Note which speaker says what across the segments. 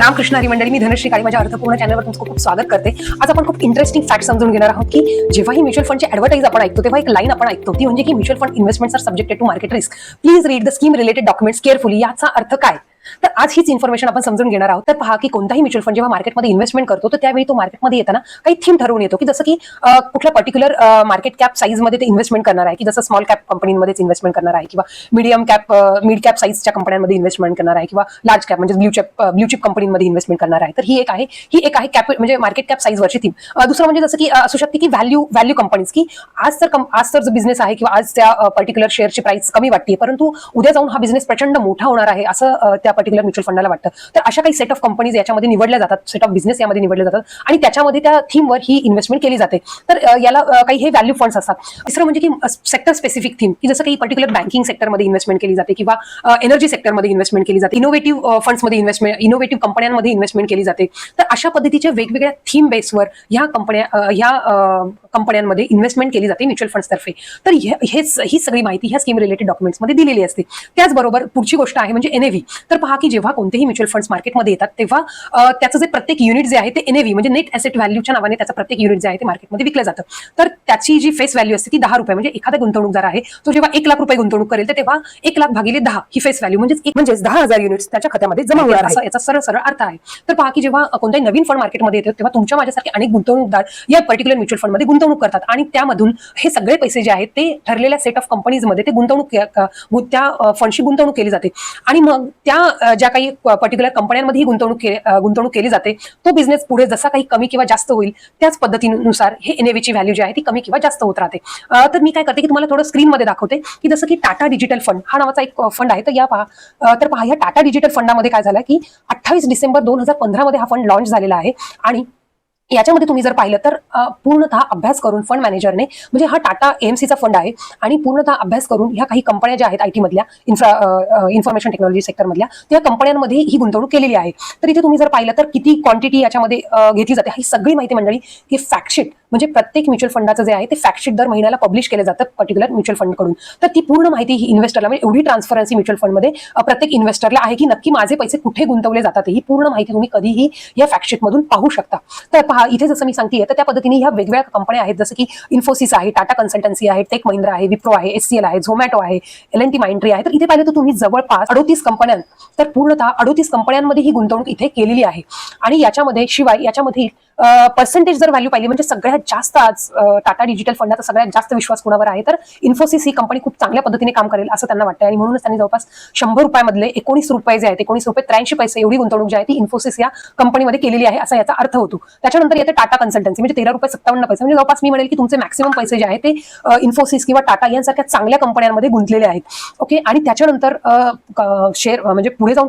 Speaker 1: रामकृष्ण हरी मंडळी मी धनश्री काळी माझ्या अर्थपूर्ण चॅनलवर तुमचं खूप स्वागत करते. आज आपण खूप इंटरेस्टिंग फॅक्ट समजून घेणार आहोत की जेव्हाही म्युच्युअल फंडची ऍडव्हर्टाईज आपण ऐकतो तेव्हा एक लाईन आपण ऐकतो ती म्हणजे की mutual fund investments are subjected to market risk please read the scheme related documents carefully याचा अर्थ काय? तर आज हीच इन्फॉर्मेशन आपण समजून घेणार आहोत. तर पहा की कोणताही म्युच्युअल फंड जेव्हा मार्केटमध्ये इन्व्हेस्टमेंट करतो तर त्यावेळी तो मार्केटमध्ये येताना काही थीम ठरवून येतो की जसं की कुठल्या पर्टिक्युलर मार्केट कॅप साईजमध्ये ते इन्व्हेस्टमेंट करणार आहे की जसं स्मॉल कॅप कंपनीमध्येच इन्व्हेस्टमेंट करणार आहे किंवा मीडियम कॅप मिड कॅप साईजच्या कंपन्यांमध्ये इन्व्हेस्टमेंट करणार आहे किंवा लार्ज कॅप म्हणजे ब्ल्यू चिप ब्ल्यू चिप कंपनीमध्ये इन्व्हेस्टमेंट करणार आहे. तर ही एक आहे ही एक आहे कॅप म्हणजे मार्केट कॅप साईजवरची थीम दुसरं म्हणजे जसं की असू शकते की व्हॅल्यू व्हॅल्यू कंपनीज की आज तर आज तर जो बिझनेस आहे किंवा आज त्या पर्टिक्युलर शेअरची प्राइस कमी वाटते परंतु उद्या जाऊन हा बिझनेस प्रचंड मोठा होणार आहे असं त्या पर्टिक्युलर म्युच्युअल फंडाला वाटतं. तर अशा काही सेट ऑफ कंपनीज याच्यामध्ये निवडल्या जातात सेट ऑफ बिझनेस यामध्ये निवडले जातात आणि त्याच्यामध्ये त्या थीमवर ही इन्व्हेस्टमेंट केली जाते. तर याला काही हे व्हॅल्यू फंड्स असतात. तिसरं म्हणजे की सेक्टर स्पेसिफिक थीम की जसं काही पर्टिक्युलर बँकिंग सेक्टरमध्ये इन्व्हेस्टमेंट केली जाते किंवा एनर्जी सेक्टरमध्ये इन्व्हेस्टमेंट केली जाते इनोव्हेटिव्ह फंड्समध्ये इन्व्हेस्टमेंट इनोव्हेटिव्ह कंपन्यांमध्ये इन्व्हेस्टमेंट केली जाते. तर अशा पद्धतीच्या वेगवेगळ्या थीम बेसवर ह्या कंपन्या ह्या कंपन्यांमध्ये इन्व्हेस्टमेंट केली जाते म्युच्युअल फंड्सतर्फे तर हे- हेच ही सगळी माहिती ह्या स्कीम रिलेटेड डॉक्युमेंट्समध्ये दिलेली असते. त्याचबरोबर पुढची गोष्ट आहे म्हणजे एनएव्ही तर पहा की जेव्हा कोणतेही म्युच्युअल फंड्स मार्केटमध्ये येतात तेव्हा त्याचं जे प्रत्येक युनिट जे आहे ते एनएव्ही म्हणजे नेट ॲसेट व्हॅल्यूच्या नावाने त्याचं प्रत्येक युनिट जे आहे ते मार्केटमध्ये विकलं जातं. तर त्याची जी फेस व्हॅल्यू असते ती दहा रुपये म्हणजे एखादा गुंतवणूकदार आहे तो जेव्हा एक लाख रुपये गुंतवणूक करेल तर तेव्हा एक लाख भागिले दहा ही फेस व्हॅल्यू म्हणजे म्हणजेच दहा हजार युनिट्स त्याच्या खात्यामध्ये जमा होणार असा याचा सरळ सरळ अर्थ आहे. तर पहा की जेव्हा कोणताही नवीन फंड मार्केटमध्ये येतो तेव्हा तुमच्या माझ्यासारखे अनेक गुंतवणूकदार या पर्टिक्युलर म्युच्युअल फंडमध्ये गुंतवणूक करतात. आणि त्यामधून हे सगळे पैसे जे आहेत ते ठरलेल्या सेट ऑफ कंपनीजमध्ये ते गुंतवणूक त्या फंडची गुंतवणूक केली जाते. आणि मग त्या ज्या काही पर्टिक्युलर कंपन्यांमध्ये ही गुंतवणूक गुंतवणूक केली जाते तो बिझनेस पुढे जसा काही कमी किंवा जास्त होईल त्याच पद्धतीनुसार हे एनएव्हीची व्हॅल्यू जी आहे ती कमी किंवा जास्त होत राहते. तर मी काय करते की तुम्हाला थोडं स्क्रीनमध्ये दाखवते की जसं की टाटा डिजिटल फंड हा नावाचा एक फंड आहे. तर या पहा तर पहा या टाटा डिजिटल फंडामध्ये काय झालं की अठ्ठावीस डिसेंबर दोन हजार पंधरामध्ये हा फंड लॉन्च झालेला आहे आणि याच्यामध्ये तुम्ही जर पाहिलं तर पूर्णतः अभ्यास करून फंड मॅनेजरने म्हणजे हा टाटा एमसीचा फंड आहे आणि पूर्णतः अभ्यास करून ह्या काही कंपन्या ज्या आहेत आयटी मधल्या इन्फ्रा इन्फॉर्मेशन टेक्नॉलॉजी सेक्टरमधल्या त्या कंपन्यांमध्ये ही गुंतवणूक केलेली आहे. तर इथे तुम्ही जर पाहिलं तर किती क्वांटिटी याच्यामध्ये घेतली जाते ही सगळी माहिती मंडळी ही फॅक्टशीट म्हणजे प्रत्येक म्युच्युअल फंडाचं जे आहे ते फॅक्टशीट दर महिन्याला पब्लिश केलं जातं पर्टिक्युलर म्युच्युअल फंडकडून तर ती पूर्ण माहिती ही इन्व्हेस्टरला म्हणजे एवढी ट्रान्सफरन्सी म्युच्युअल फंडमध्ये प्रत्येक इन्व्हेस्टरला आहे की नक्की माझे पैसे कुठे गुंतवले जातात ही पूर्ण माहिती तुम्ही कधीही या फॅक्टशीटमधून पाहू शकता. तर पहा इथे जसं मी सांगते तर त्या पद्धतीने ह्या वेगवेगळ्या कंपन्या आहेत जसं की इन्फोसिस आहे टाटा कन्सल्टन्सी आहे टेक महिंद्रा आहे विप्रो आहे एससीएल आहे झोमॅटो आहे एल एन टी माइंट्री आहे. तर इथे पाहिलं तर तुम्ही जवळपास अडोतीस कंपन्या तर पूर्णतः अडोतीस कंपन्यांमध्ये ही गुंतवणूक इथे केलेली आहे. आणि याच्यामध्ये शिवाय याच्यामध्ये पर्सेंटेज जर व्हॅल्यू पाहिली म्हणजे सगळ्यात जास्त आज टाटा डिजिटल फंडाचा सगळ्यात जास्त विश्वास कुणावर आहे तर इन्फोसिस ही कंपनी खूप चांगल्या पद्धतीने काम करेल असं त्यांना वाटतं आणि म्हणूनच त्यांनी जवळपास शंभर रुपयामधले एकोणीस रुपये जे आहेत एकोणीस रुपये त्र्याऐंशी पैसे एवढी गुंतवणूक जी आहे ती इन्फोसिस या कंपनीमध्ये केलेली आहे असा याचा अर्थ होतो. त्याच्यानंतर येते टाटा कन्सल्टन्सी म्हणजे तेरा रुपये सत्तावन्न पैसे म्हणजे जवळपास मी म्हणेल की तुमचे मॅक्सिमम पैसे जे आहेत ते इन्फोसिस किंवा टाटा यांसारख्या चांगल्या कंपन्यांमध्ये गुंतलेले आहेत. ओके आणि त्याच्यानंतर शेअर म्हणजे पुढे जाऊन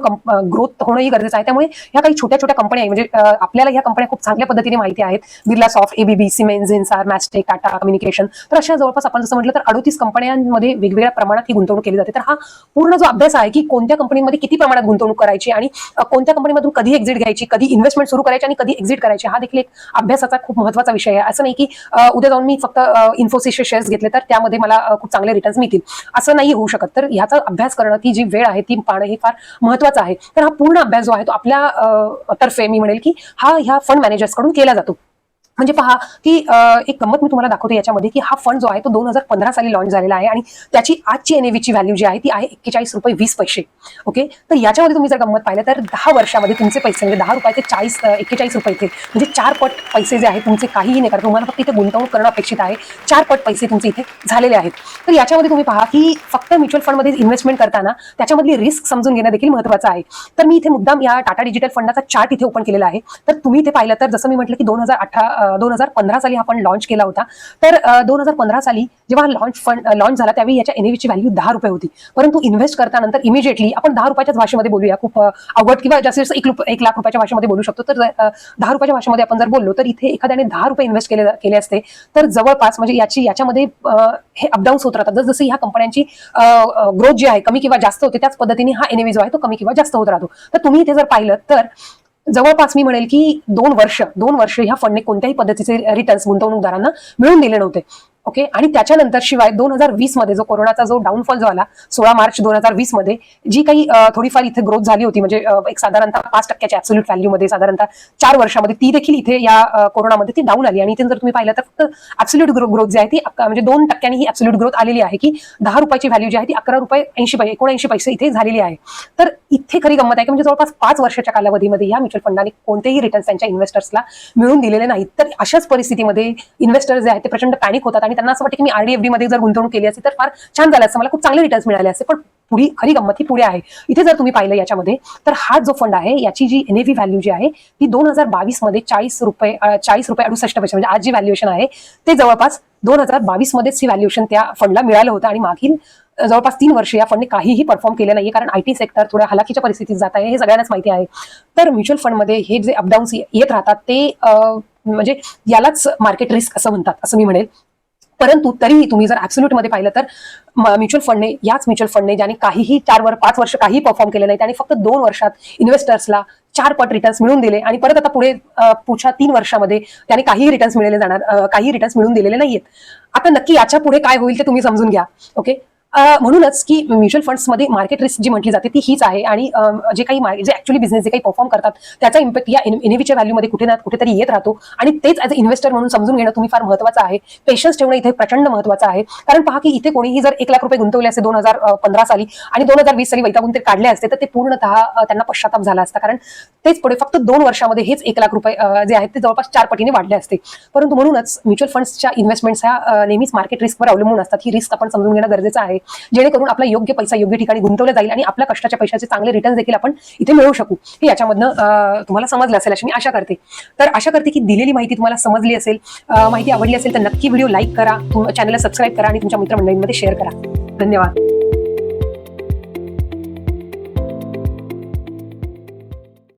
Speaker 1: ग्रोथ होणंही गरजेचं आहे. त्यामुळे ह्या काही छोट्या छोट्या कंपन्या आहे म्हणजे आपल्याला ह्या कंपन्या खूप चांगल्या पद्धतीने माहिती आहेत. Birlasoft ABB cement Zensar Mastek Tata communication तर अशा जवळपास आपण जसं म्हटलं तर अडोतीस कंपन्यांमध्ये वेगवेगळ्या प्रमाणात ही गुंतवणूक केली जाते. तर हा पूर्ण जो अभ्यास आहे की कोणत्या कंपनीमध्ये किती प्रमाणात गुंतवणूक करायची आणि कोणत्या कंपनीमधून कधी एक्झिट घ्यायची कधी इन्व्हेस्टमेंट सुरू करायची आणि कधी एक्झिट करायची हा देखील एक अभ्यासाचा खूप महत्त्वाचा विषय आहे. असं नाही की उद्या जाऊन मी फक्त इन्फोसिसचे शेअर्स घेतले तर त्यामध्ये मला खूप चांगले रिटर्न्स मिळतील. असं नाही होऊ शकत. तर ह्याचा अभ्यास करणं ती जी वेळ आहे ती पाहणं हे फार महत्वाचं आहे. तर हा पूर्ण अभ्यास जो आहे तो आपल्या तर्फे मी म्हणेल की हा ह्या फंड मॅनेजर्स कडून केला जातो. म्हणजे पहा की एक गंमत मी तुम्हाला दाखवते याच्यामध्ये की हा फंड जो आहे तो दोन हजार पंधरा साली लॉन्च झालेला आहे आणि त्याची आजची एनएव्हीची व्हॅल्यू जी आहे ती आहे एक्केचाळीस रुपये वीस पैसे. ओके तर याच्यामध्ये तुम्ही जर गंमत पाहिलं तर दहा वर्षामध्ये तुमचे पैसे म्हणजे दहा रुपयाचे चाळीस एक्केचाळीस रुपये म्हणजे चार पट पैसे जे आहेत तुमचे काहीही नाही कारण तुम्हाला फक्त इथे गुंतवणूक करणं अपेक्षित आहे. चार पट पैसे तुमचे इथे झालेले आहेत. तर याच्यामध्ये तुम्ही पहा की फक्त म्युच्युअल फंडमध्ये इन्व्हेस्टमेंट करताना त्याच्यामधली रिस्क समजून घेणं देखील महत्त्वाचं आहे. तर मी इथे मुद्दाम या टाटा डिजिटल फंडाचा चार्ट इथे ओपन केलेला आहे. तर तुम्ही इथे पाहिलं तर जसं मी म्हटलं की दोन हजार अठरा दोन हजार पंधरा साली हा फंड लॉन्च केला होता. तर दोन हजार पंधरा साली जेव्हा लॉन्च फंड लॉन्च झाला त्यावेळी याच्या एनएव्हीची व्हॅल्यू दहा रुपये होती. परंतु इन्व्हेस्ट करतानंतर इमिजिएटली आपण दहा रुपयाच्याच भाषेमध्ये बोलूया. खूप अवघड किंवा जास्तीत जास्त एक एक लाख रुपयाच्या भाषेमध्ये बोलू शकतो. तर दहा रुपयाच्या भाषेमध्ये आपण जर बोललो तर इथे एखाद्याने दहा रुपये इन्व्हेस्ट केले केले असते. तर जवळपास म्हणजे याची याच्यामध्ये हे अपडाऊन्स होत राहतात. जसं ह्या कंपन्यांची ग्रोथ जी आहे कमी किंवा जास्त होते त्याच पद्धतीने हा एनएव्ही जो आहे तो कमी किंवा जास्त होत राहतो. तर तुम्ही इथे जर पाहिलं तर जवळपास मी म्हणेल की दोन वर्ष दोन वर्ष ह्या फंडने कोणत्याही पद्धतीचे रिटर्न्स गुंतवणूकदारांना मिळून दिले नव्हते. ओके आणि त्याच्यानंतर शिवाय दोन हजार वीसमध्ये जो कोरोनाचा जो डाऊनफॉल जो आला सोळा मार्च दोन हजार वीसमध्ये जी काही थोडीफार इथे ग्रोथ झाली होती म्हणजे एक साधारणतः पाच टक्क्याच्या ऍब्सोल्यूट व्हॅल्यूमध्ये साधारणतः चार वर्षामध्ये ती देखील इथे या कोरोनामध्ये ती डाऊन आली. आणि इथे जर तुम्ही पाहिलं तर फक्त ऍब्सोल्यूट ग्रोथ जी आहे ती म्हणजे दोन टक्क्यांनी ही ऍब्सोल्यूट ग्रोथ आलेली आहे की दहा रुपयाची व्हॅल्यू जी आहे ती अकरा रुपये ऐंशी पैसे एकोणऐंशी पैसे इथे झालेली आहे. तर इथे खरी गंमत आहे की म्हणजे जवळपास पाच वर्षाच्या कालावधीमध्ये या म्युच्युअल फंडाने कोणतेही रिटर्न्स त्यांच्या इन्व्हेस्टर्सला मिळून दिलेले नाहीत. तर अशाच परिस्थितीमध्ये इन्व्हेस्टर्स जे आहेत ते प्रचंड पॅनिक होतात आणि त्यांना असं वाटतं की मी आरडीएफडी मध्ये जर गुंतवणूक केली असती तर फार छान झालं असतं मला खूप चांगले रिटर्न्स मिळाले असते पण पुढी खरी गंमत ही पुढे आहे. इथे जर तुम्ही पाहिलं याच्यामध्ये तर हा जो फंड आहे याची जी एनएव्ही व्हॅल्यू जी आहे ती दोन हजार बावीसमध्ये चाळीस रुपये चाळीस रुपये अडुसष्ट पैसे म्हणजे आज जी व्हॅल्युएशन आहे ते जवळपास दोन हजार बावीस मध्येच ही व्हॅल्युएशन त्या फंडला मिळालं होतं. आणि मागील जवळपास तीन वर्ष या फंडने काहीही परफॉर्म केलं नाहीये कारण आयटी सेक्टर थोड्या हलाखीच्या परिस्थितीत जात आहे हे सगळ्यांनाच माहिती आहे. तर म्युच्युअल फंडमध्ये हे जे अपडाऊन्स येत राहतात ते म्हणजे यालाच मार्केट रिस्क असं म्हणतात असं मी म्हणेल. परंतु तरीही तुम्ही जर ऍब्सोल्यूटमध्ये पाहिलं तर म्युच्युअल फंडने याच म्युच्युअल फंडने ज्याने काहीही चार वर पाच वर्ष काही परफॉर्म केले नाही त्याने फक्त दोन वर्षात इन्व्हेस्टर्सला चार पट रिटर्न्स मिळून दिले आणि परत आता पुढे पुढच्या तीन वर्षामध्ये त्याने काहीही रिटर्न्स मिळाले जाणार काही रिटर्न्स मिळून दिलेले नाहीयेत. आता नक्की याच्यापुढे काय होईल ते तुम्ही समजून घ्या ओके म्हणूनच की म्युच्युअल फंड्समध्ये मार्केट रिस्क जी म्हटली जाते ती हीच आहे आणि जे काही जे ऍक्च्युअली बिझनेस जे काही परफॉर्म करतात त्याचा इम्पॅक्ट या एनएव्हीच्या व्हॅल्यूमध्ये कुठे ना कुठेतरी येत राहतो. आणि तेच ऍज अ इन्व्हेस्टर म्हणून समजून घेणं तुम्ही फार महत्वाचं आहे. पेशन्स ठेवणं इथे प्रचंड महत्वाचं आहे. कारण पहा की इथे कोणीही जर एक लाख रुपये गुंतवले असते दोन हजार पंधरा साली आणि दोन हजार वीस साली वैतागून ते काढले असते तर ते पूर्णतः त्यांना पश्चाताप झाला असता. कारण तेच पुढे फक्त दोन वर्षामध्ये हेच एक लाख रुपये जे आहेत ते जवळपास चार पटीने वाढले असते. परंतु म्हणूनच म्युच्युअल फंड्सच्या इन्व्हेस्टमेंट्स ह्या नेहमीच मार्केट रिस्कवर अवलंबून असतात. ही रिस्क आपण समजून घेणं गरजेचं आहे. जेणेकरून आपला योग्य पैसा योग्य ठिकाणी गुंतवला जाईल आणि आपल्या कष्टाच्या पैशाचे चांगले रिटर्न देखील आपण इथे मिळवू शकू. हे याच्यामधनं तुम्हाला समजलं असेल अशी मी आशा करते. तर आशा करते की दिलेली माहिती तुम्हाला समजली असेल माहिती आवडली असेल तर नक्की व्हिडिओ लाईक करा चॅनलला सबस्क्राईब करा आणि तुमच्या मित्रमंडळींमध्ये शेअर करा. धन्यवाद.